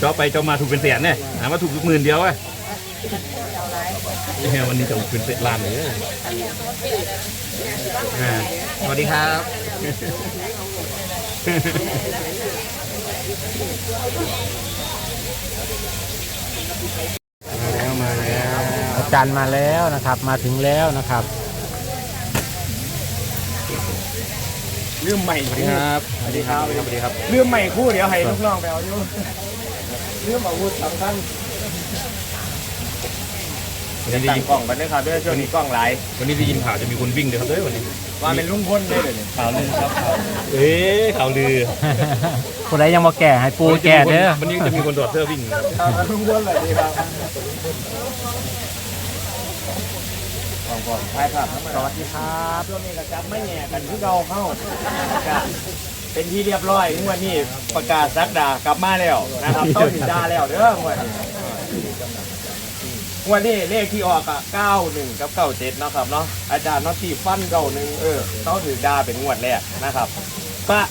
เจาะไปเจาะมาถูกเป็นแสนเนี่ยหามาถูกหมื่นเดียวอะเนี่ยวันนี้จะเป็นเศษล้านเลยอ่าสวัสดีครับมาแล้วมาแล้วอาจารย์มาแล้วนะครับ มาถึงแล้วนะครับเรื่องใหม่สวัสดีครับสวัสดีครับสวัสดีครับเรื่องใหม่คู่เดี๋ยวให้ลูกน้องไปเอาอยู่ เรื่องอาวุธสำคัญวันนี้ได้ตั้งยินกล้องไปเลยครับด้วยช่วงนี้กล้องหลายวันนี้ได้ยินข่าวจะมีคนวิ่งเลยครับเด้ยวันนี้ว่าเป็นลุงพ้นเลยเดี๋ยวนี้ข่าวลือครับข่าวเอ๊ะข่าวลือผู้ใดยังมาแก่ให้ปูแก่เด้อวันนี้จะมีคนถอดเสื้อวิ่งนะครับเอาลุงพ้นเลยดีครับกล้องก่อนถ่ายภาพสวัสดีครับช่วงนี้ก็จับไม่แง่กันที่เราเข้าครับ เป็นที่เรียบร้อยงวดนี้ประกาศสักดากลับมาแล้วนะครับต้องถึงดาแล้วเด้องวดนี้วันนี้เลขที่ออกอะ91 กับ 97เนาะครับเนาะอาจารย์เนาะที่ฟันเก่าหนึ่งเออต้องถือดาเป็นงวดแรกนะครับปะ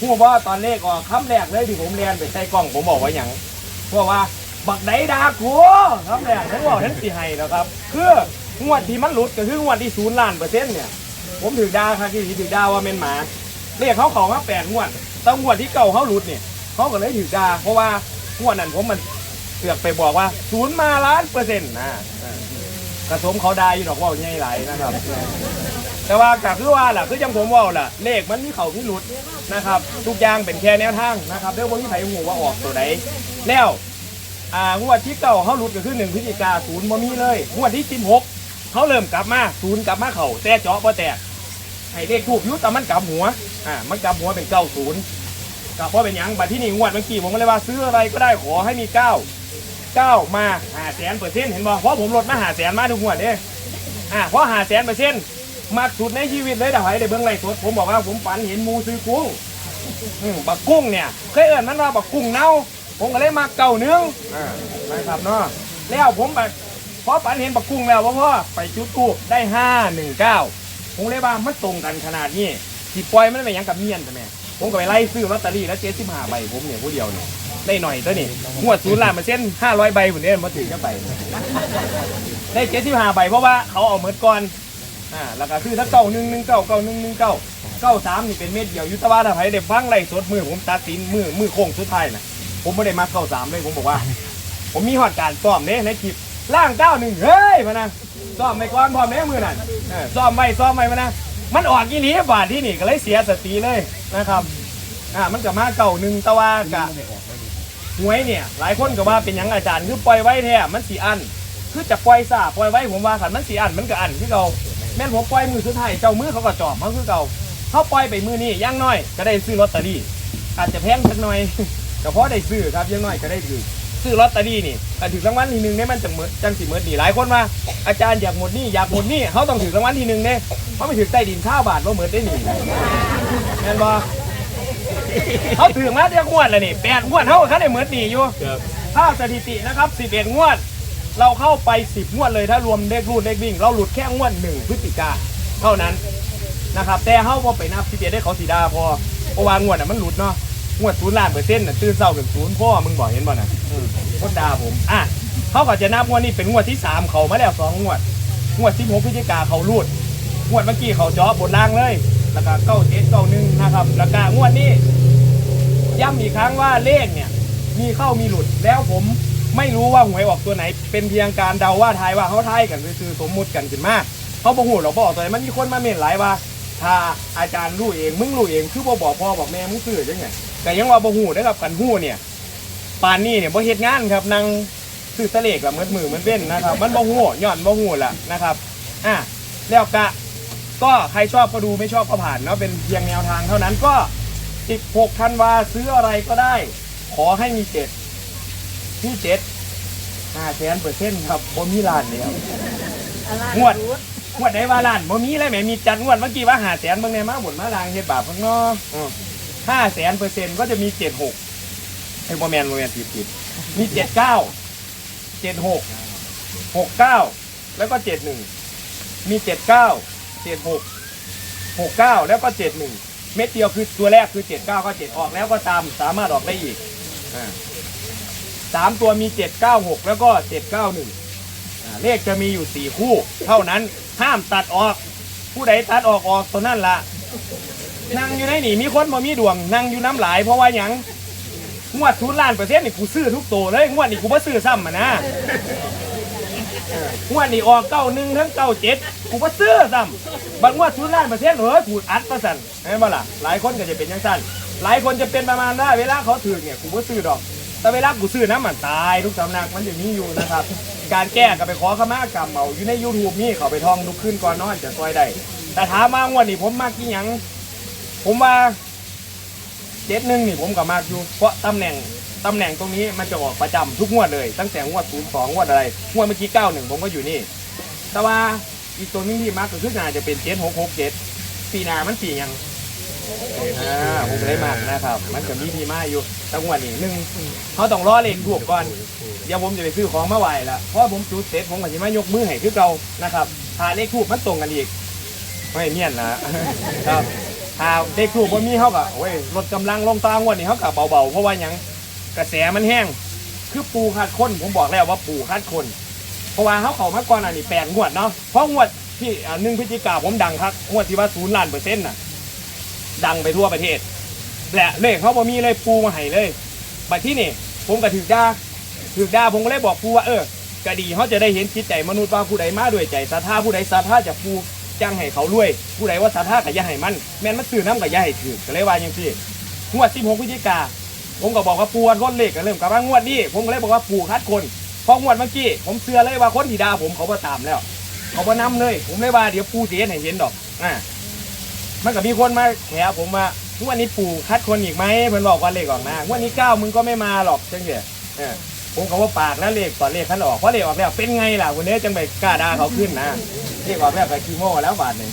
พูดว่าตอนเลขออกคำแรกเลยที่ผมเรียนไปใส่กล้องผมบอกว่าอย่างเพราะว่าบักไดดากูคำแรกผมบอกทั้งสี่ให้แล้วครับคืองวดที่มันหลุดก็คืองวดที่ศูนย์ล้านเปอร์เซ็นต์เนี่ยผมถือดาครับที่ถือดาว่าเป็นหมา เลขเขาเขามาแปดงวดแต่งวดที่เก่าเขาหลุดเนี่ยเขาก็เลยถือดาเพราะว่างวดนั้นผมมันเสือกไปบอกว่าศูนย์มาล้านเปอร์เซ็นต์นะกระสมเขาได้อยู่ดอกว่าใหญ่หลายนะครับ แต่ว่าก็คือว่าล่ะคือจังผมว่าล่ะ เลขมันมีเขาที่หลุดนะครับ ทุกอย่างเป็นแค่แนวทางนะครับเรื่องบนที่ไผ่หูว่าออกตัวไหนแล้วอ่างวดที่เก่าเขาหลุดก็คือหนึ่งพฤศจิกาศูนย์บ่มีเลยงวดที่สิบหกเขาเริ่มกลับมาศูนย์กลับมาเข่าแต่เจาะบ่แตก ให้เลขทูบยุตแต่มันกลับหัวอ่ามันกลับหัวเป็นเก้าศูนย์ก็เพราะเป็นหยังบัดที่นี่งวดเมื่อกี้ผมก็เลยว่าซื้ออะไรก็ได้ขอให้มีเก้าเก้ามาหาแสนเปอร์เซ็นต์เห็นบ่เพราะผมลดมาหาแสนมาทุกงวดเด้อ่าเพราะหาแสนเปอร์เซ็นต์มากสุดในชีวิตเลยเดี๋ยวให้ได้เบิ่งไล่สดผมบอกว่าผมฝันเห็นหมูซื้อกุ้งอืมบักกุ้งเนี่ยเคยเอ่นมันว่าบักกุ้งเน่าผมก็เลยมาเก่าเนื้องอ่านะครับเนาะแล้วผมแบบพอฝันเห็นบักกุ้งแล้วพ่อไปจุดทูบได้ห้าหนึ่งเก้า ผมเลยว่ามันตรงกันขนาดนี้ที่ปล่อยมันเป็นหยังกับเมียนใช่ไหมผมก็ไปไล่ซื้อลอตเตอรี่แล้วเจ็ดสิบห้าใบผมเนี่ยผู้เดียวเนี่ยได้หน่อยตัวนี่งวดศูนย์ล้านเปอร์เซ็นห้าร้อยใบผมเนี่ยมาถึงจะใบได้เจ็ดสิบห้าใบเพราะว่าเขาเอาเมิดก่อนอ่าแล้วก็คือถ้าเก้าหนึ่งหนึ่งเก้าเก้าหนึ่งหนึ่งเก้าเก้าสามนี่เป็นเม็ดเดียวยุตวาถ้าใครได้ฟังไล่สดมือผมตัดสินมือมือโค้งสุดท้ายนะผมไม่ได้มาเก้าสามเลยผมบอกว่า ผมมีหอดการซ้อมเนี่ยในคลิปล่างเก้าหนึ่งเฮ้ยมานะ ซ้อมไปก่อนพร้อมเนี่ยมือนั่นเออซ้อมไม่ซ้อมไม่มานะ มันออกอีหลีบาทที่นี่ก็เลยเสียสติเลยนะครับอ่ามันกับมาเก้าหนึ่งตะวากะหวยเนี่ย หลายคนก็ว่าเป็นหยังอาจารย์คือปล่อยไว้แท้มันสีอัน คือจะปล่อยซาปล่อยไว้ผมว่าขันมันสีอันมันก็อันคือเก่าแม่นผมปล่อยมือสุดท้ายเจ้ามือเขาก็จอบเขาคือเก่าเขาปล่อยไปมือนี่ย่างน้อย ก็ได้ซื้อลอตเตอรี่อาจจะแพงสักหน่อย ก็เพราะได้ซื้อครับอยังน้อยก็ได้ซื้อ ซื้อลอตเตอรี่นี่อันถึงรางวัลที่หนึ่งเนี่ยมันจังเหมือนจังสิเหมือนนี่หลายคนว่าอาจารย์อยากหมดหนี่อยากหมดหนี่เขาต้องถือรางวัลที่หนึ่งเนี่ยเขาไม่ถือใต้ดินข้าวบาทว่าเหมือนได้หนีแม่นบ่เขาถือมาเดียวงวดแล้วนี่แปดงวดเขาเขาได้เหมือนหนีอยู่ครับถ้าสถิตินะครับ11งวด เราเข้าไป10งวดเลยถ้ารวมเลขรูดเลขวิ่ง เราหลุดแค่งวดหนึ่งพฤศจิกาเท่านั้นนะครับแต่เขาพอไปนับ11ได้เขาสีดาพอเพราะว่างวดน่ะมันหลุดเนาะ งวดศูนย์ล้านเปอร์เซ็นต์น่ะตื่นเศร้าเป็นศูนย์พ่อมึงบอกเห็นบ่น่ะอืมคนด่าผมอะเขาก็จะนับงวดนี้เป็นงวดที่3เขามาแล้วสองงวด งวด16พฤศจิกาเขารูด งวดเมื่อกี้เขาเจาะบนล่างเลย แล้วก็เก้าเจ็ดเก้าหนึ่งนะครับ แล้วก็งวดนี้ย้ำอีกครั้งว่าเลขเนี่ย มีเข้ามีหลุดแล้วผมไม่รู้ว่าหวยออกตัวไหน เป็นเพียงการเดาว่าทายว่าเขาทายกันคือสมมุติกันขึ้นมาเขาบอกหูเราบอกตัวไหนมันมีคนมาเมนหลายว่า ถ้าอาจารย์รู้เองมึงรู้เองคือบ่บอกพ่อบอกแม่มึงซื้อจังไง แต่ยังว่าบ่หูนะครับกันหูเนี่ยปานนี้เนี่ยบ่เฮ็ดงานครับนางซื้อตะเลกละเมือมือเหมือนเว้นนะครับ มันบ่หูย้อนบ่หูละนะครับอะแล้วกะก็ใครชอบก็ดูไม่ชอบก็ผ่านเนาะเป็นเพียงแนวทางเท่านั้นก็ 16ธันวาซื้ออะไรก็ได้ ขอให้มีเจ็ดมีเจ็ดห้าแสนเปอร์เซ็นต์ครับผมมีล้านเดียวงวดงวดไหนว่าล้านบ่มีเลยแหมมีจัดงวดเมื่อกี้ว่าหาแสนเบางในมาบ่นมาลางเฮ็ดบาปข้างนอก ห้าแสนเปอร์เซ็นต์ก็จะมีเจ็ดหกไอ้โมแมนโมแมนผิดผิดมีเจ็ดเก้าเจ็ดหกหกเก้าแล้วก็เจ็ดหนึ่งมีเจ็ดเก้าเจ็ดหกหกเก้าแล้วก็เจ็ดหนึ่งเม็ดเดียวคือตัวแรกคือ79ก็7ออกแล้วก็ตามสามารถออกได้อีกสามตัวมีเจ็ดเก้าหกแล้วก็เจ็ดเก้าหนึ่งเลขจะมีอยู่สี่คู่ เท่านั้นห้ามตัดออก ผู้ใดตัดออกออกตัวนั่นละ นั่งอยู่ในนี่มีคนมามีดวงนั่งอยู่น้ำหลายเพราะว่าหยังงวดทุนล้านเปอร์เซ็นต์นี่กูซื้อทุกตัวเลยงวดนี่กูไม่ซื้อซ้ำอะนะงวดนี่ออกเก้าหนึ่งทั้งเก้าเจ็ดกูไม่ซื้อซ้ำบางงวดทุนล้านเปอร์เซ็นต์เหรอถูกอัดประสันเห็นไหมล่ะหลายคนก็จะเป็นยังสั้นหลายคนจะเป็นประมาณว่าเวลาเขาถือเนี่ยกูไม่ซื้อดอก แต่เวลากูซื้อน้ำมันตายทุกสำนักมันจะมีอยู่นะครับ การแก้ก็ไปขอขมากรรมเอาอยู่ใน YouTube นี่เขาไปท่องลุกขึ้นก่อนนอนจะซอยได้แต่ถามมางวดนี้ผมมากกี่ยัง ผมว่าเจ็ดหนึ่งนี่ผมก็มากอยู่เพราะตำแหน่งตำแหน่งตรงนี้มันจะออกประจำทุกงวดเลย ตั้งแต่งวดศูนย์สองงวดอะไรงวดเมื่อกี้เก้าหนึ่งผมก็อยู่นี่ แต่ว่าอีกตัวหนึงที่มากก็คือน่าจะเป็นเจ็ดหกหกเจ็ดปีหนามันปีหยังอ่าผมเลยมากนะครับ มันจะมีที่มาอยู่แตั้งวันนี้หนึ่งเขาต้องรอเลขถูกก่อน เดี๋ยวผมจะไปซื้อของมาไหวละเพราะผมจุดเสร็จผมก็จะมายกมือให้คือเก่านะครับถ้าเลขถูกมันตรงกันอีก ไม่เนียนนะครับ ถ้าเลขถูกบ่มีเขาก็โอ้ยลดกำลังลงตางวันนี้เขาก็เบาๆเพราะว่าหยังกระแสมันแห้งคือปูคาดคนผมบอกแล้วว่าปูคาดคน เพราะว่าเขาเขามาก่อนอันนี้แปดงวดเนาะเพราะงวดที่อ่าหนึ่งพฤศจิกาผมดังครับงวดที่ว่าศูนย์ล้านเปอร์เซ็นต์น่ะดังไปทั่วประเทศและเลขเขาบ่มีเลยปูมาให้เลยบัดที่นี่ผมก็ถือด่าถือด่าผมก็เลยบอกปูว่าเออกะดีเขาจะได้เห็นจิตใจมนุษย์ว่าผู้ใดมาด้วยใจศรัทธาผู้ใดศรัทธาจะปู จ้างให้เขารวย ผู้ใดว่าศรัทธาก็อย่าให้มันแม่นมันซื้อน้ำก็อย่าให้ถือก็เลยว่าอย่างที่งวด16พฤศจิกาผมก็บอกว่าปูวันเลขก็เริ่มกับว่างวดนี้ผมก็เลยบอกว่าปูคัดคนเพราะงวดเมื่อกี้ผมเชื่อเลยว่าคนที่ดาผมเขาบ่ตามแล้ว เขาบ่นำเลย ผมเลยว่าเดี๋ยวปูเสียให้เห็นดอกอ่ามันก็มีคนมาแขผมว่างวันนี้ปูคัดคนอีกไหมเพิ่นบอกว่าเลขออกนะงวันนี้เก้ามึงก็ไม่มาหรอกจังเดียเออผมก็ว่าปากนะเลขต่อเลขคันออกเพราะเลขออกแล้วเป็นไงล่ะวันนี้จังไปกล้าด่าเขาขึ้นนะ เลขออกแล้วก็ขี้โม่แล้วบาทหนึ่ง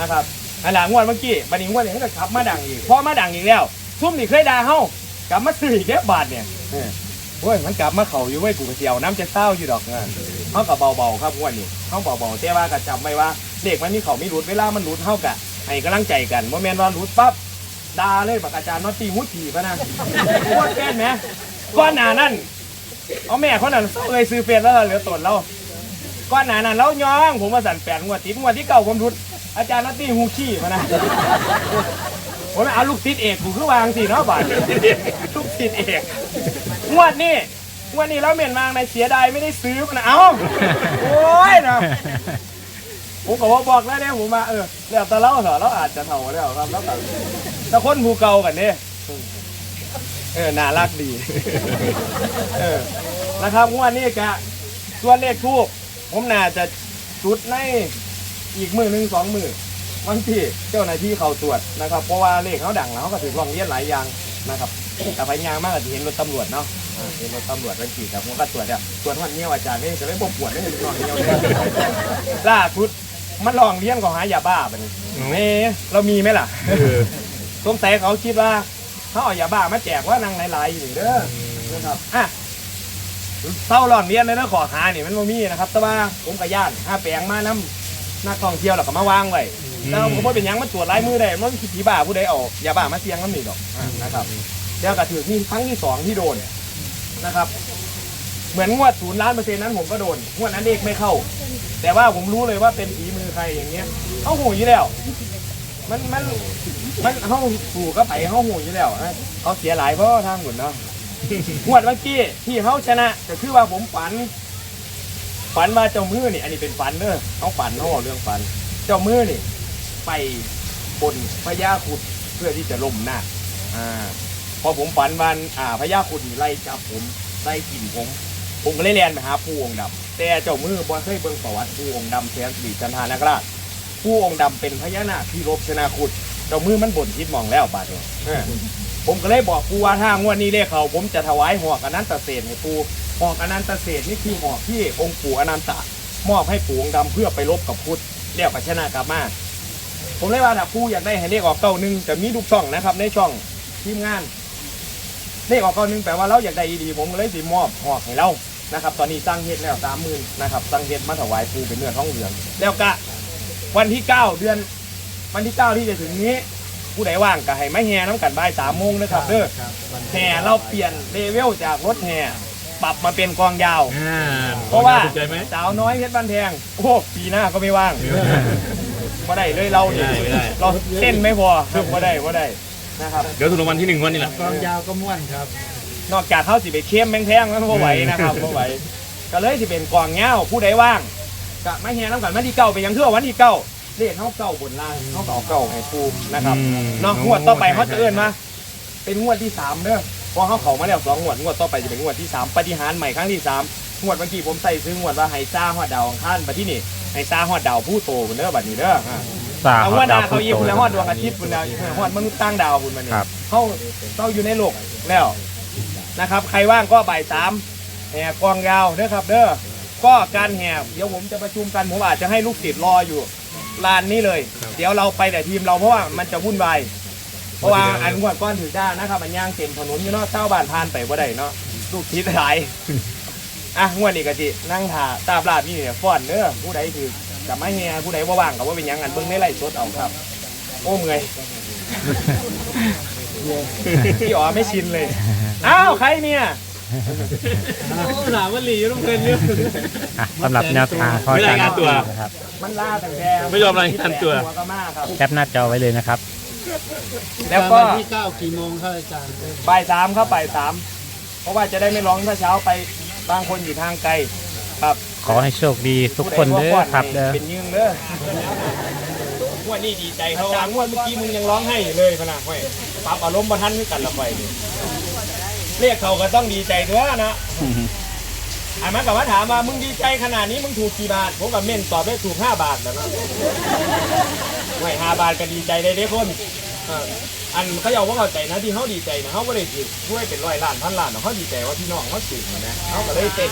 นะครับอันหลังงวดเมื่อกี้บัดนี้งวดนี้ก็ขับมาดังอีกพอมาดังอีกแล้วทุ่มนี่เคยด่าเฮากลับมาซื้ออีกแล้วบาทเนี่ยเออโอ้ยมันกลับมาเข่าอยู่เว้ยกูก็เสียวน้ำจะเศร้าอยู่ดอกเออเขากับเบาๆครับงวดนี้เขาเบาๆแต่ว่าก็จำไว้ว่าเลขมันมีเขาไม่รุดเวลามันรุดเท่ากับให้กำลังใจกันว่าแมนว่ารู้ปั๊บด่าเลยบักอาจารย์นอตตีมุดถีบอะนะโคตรแก่นไหมก้อนหนานั่นเอาแม่เขานั่นเอ้ยซื้อเฟซแล้วเหลือตนเรา ก้อนหนานั่นเราย่องผมมาสั่นแปดงวดติดงวดที่เก่าผมรุดอาจารย์นอตตีหูขี้มานะผมเอาลูกติดเอกกูคือวางสิเนาะบาทลูกติดเอกงวดนี้งวดนี้เราเมียนมางในเสียดายไม่ได้ซื้อมันนะเอ้าโอ้ยนะผมก็ว่าบอกแล้วเนี่ยผมมาเออแล้วแต่เราเหรอเราอาจจะเท่าแล้วครับแล้วแต่แต่คนผู้เก่ากันเนี่ยเออน่ารักดี เออนะครับงวดนี้กะส่วนเลขทูบ ผมน่าจะจุดในอีกมือหนึ่งสองมือบางทีเจ้าหน้าที่เขาตรวจนะครับเพราะว่าเลขเขาดังแล้วเขาก็ถือลองเลียนหลายอย่างนะครับแต่พยายามมากอาจะเห็นรถตำรวจเนาะเห็นรถตำรวจบางทีแต่ผมก็ตรวจเนี่ยตรวจวันเนี้ยอาจารย์นี่จะไม่ปวดไม่เห็นลองเนี้ยล่าสุดมันลองเลี้ยงของหายาบ้าบัดนี้เน่เรามีไหมล่ะสงสัยเขาคิดว่าเขาเอายาบ้ามาแจกว่านางหลายๆอยู่เด้อนะครับอะ เต้าหลอนเรียนเลยนะขอหานี่มันบ่มีนะครับ แต่ว่าผมกับญาติห้าแปลงมาน้ำนักท่องเที่ยวแล้วก็มาวางไว้แล้วผมว่าเป็นหยังมันตรวจลายมือได้มันคิดผีบ้าผู้ใดเออกยาบ้ามาเสียงน้ำหนีดอกอะนะครับเดี๋ยวก็ถือนี่ครั้งที่สองที่โดนนะครับ เหมือนงวดศูนย์ล้านเปอร์เซ็นต์นั้นผมก็โดนงวดนั้นเลขไม่เข้า แต่ว่าผมรู้เลยว่าเป็นฝีมือใครอย่างเงี้ยเขาหูอยู่แล้ว มันมันมันเขาผูกก็ไปเขาหูอยู่แล้วนะเขาเสียหลายเพราะทางหมดเนาะ งวดเมื่อกี้ที่เขาชนะก็คือว่าผมฝัน ฝันว่าเจ้ามือนี่ อันนี้เป็นฝันเนอะเขาฝันเขาบอกเรื่องฝัน เจ้ามือนี่ ไปบนพญาขุดเพื่อที่จะล่มหน้าอ่าพอผมฝันวันอ่าพญาขุดนี่ไล่จับผมไล่กินผม ผมก็เลยเรียนไปหาผู้องค์ดำแต่เจ้ามือบ่เคยเบิ่งประวัติผู้องค์ดำแสนสิริจันทานาคราชผู้องค์ดำเป็นพญานาคที่รบชนะขุด เจ้ามือมันบ่นคิดมองแล้วบาดเนี่ยเออ ผมก็เลยบอกปูว่าถ้างวดนี้เลขเขาผมจะถวายหอกอนันตเศษให้ปูหอกอนันตเศษนี่คือหอกที่องค์ปู่อนันตะมอบให้ปู่องค์ดำเพื่อไปรบกับพุทธเรียกว่าชนะกลับมาผมเลยว่าถ้าปูอยากได้ให้เลขออกเก้าหนึ่งจะมีทุกช่องนะครับ ในช่องทีมงานเลขออกเก้าหนึ่งแปลว่าเราอยากได้ดีผมก็เลยสิมอบหอกให้เรานะครับ ตอนนี้สร้างเฮ็ดแล้วสามหมื่นนะครับสร้างเฮ็ดมาถวายปูเป็นเนื้อท้องเหลืองแล้วก็วันที่เก้าเดือน วันที่เก้าที่จะถึงนี้ ผู้ใดว่างก็ให้มาแห่น้ำกันบ่ายสามโมงนะครับเด้อแห่เราเปลี่ยนเลเวลจากรถแห่ปรับมาเป็นกองยาว อ่าเพราะว่าถูกใจไหมสาวน้อยเพชรบ้านแพงโอ้ปีหน้าก็ไม่ว่างก็ได้เลยเราเนี่ยไม่ได้ไม่ได้เราเต้นไม่พอก็ได้ก็ได้นะครับเดี๋ยวถูกรางวัลที่หนึ่งวันนี้แหละกองยาวก็ม่วนครับ นอกจากเขาสิไปเข้มแพงๆแล้วก็ไหวนะครับก็ไหวก็เลยสิเป็นกองเงาผู้ใดว่างก็ไม่แห่น้ำกันมาที่เก้าไปยังเทื่อวันที่เก้า เรียกเขาเก้าบนล่างเขาเก้าเก้าให้ปูนะครับอืมเนอกงวดต่อไปเขาจะเอื้อนมาเป็นงวดที่สามเด้อเพราะเขาเขามาแล้วสองงวดงวดต่อไปจะเป็นงวดที่สามปฏิหารย์ใหม่ครั้งที่สามงวดเมื่อกี้ผมใส่ซื้องวดว่าไฮซ่าฮอดดาวอังคารไปที่นี่ไฮซ่าฮอดดาวผู้โตคุณเด้อบัดนี้เด้ออ่า สาเอาฮอว่าดดาดาววพุเขาโตยิบแล้วฮอดดวงอาทิตย์คุณแล้วฮอดมนุษย์ต่างดาวคุณมาเนี่ยครับ เขาเขาอยู่ในโลกแล้วนะครับ ใครว่างก็บ่ายสามแห่กองยาวเด้อครับ เด้อก็การแห่เดี๋ยวผมจะประชุมกันผมอาจจะให้ลูกศิษย์รออยู่ ลานนี้เลย เดี๋ยวเราไปแต่ทีมเราเพราะว่ามันจะวุ่นวายเพราะว่าอันงวดก้อนถือด้านนะครับมันย่างเต็มถนนอยู่เนาะเจ้าบ้านพานไปบ่ได้เนาะลูกทิศหลายอะงวดนี้ก็สินั่งถ่าตาบลาบนี่เนี่ยฟ้อนเด้อผู้ใดถือกับไม่เฮียผู้ใดว่าว่างกับว่าเป็นหยังอันเบิ่งในไล่สดเอาครับ โอ้เมื่อยพี่อ๋อไม่ชินเลยอ้าวใครเนี่ยโอ้ หลาวลีอยู่ตรงเกินเรื่องอะสำหรับแนวทางของอาจารย์นะครับมันล่าตั้งแต่ไม่ยอมรายงานตัว ก็มากครับ แคปหน้าจอไว้เลยนะครับ แล้วก็วันที่เก้ากี่โมงครับอาจารย์บ่ายสามครับบ่ายสามเพราะว่าจะได้ไม่ร้องถ้าเช้าไปบางคนอยู่ทางไกล ครับขอให้โชคดีทุกคนเด้อครับเด้อเป็นยืงเด้องวดนี้ดีใจเขาวางงวดเมื่อกี้มึงยังร้องให้อยู่เลยพะนะห้อยปรับอารมณ์มาทันคือกันละไปนี่ เรียกเขาก็ต้องดีใจด้วยนะไอ้มันกับว่าถามว่ามึงดีใจขนาดนี้มึงถูกกี่บาท ผมกับเม่นตอบได้ถูกห้าบาทแล้วนะไม่ห้าบาทก็ดีใจได้เด้คนเอออันเขาเอาว่าเข้าใจนะที่เขาดีใจนะเขาก็เลยถือช่วยเป็นร้อยล้านพันล้านเนาะเขาดีใจว่าพี่น้องเขาถือนะเขาก็เลยเต้น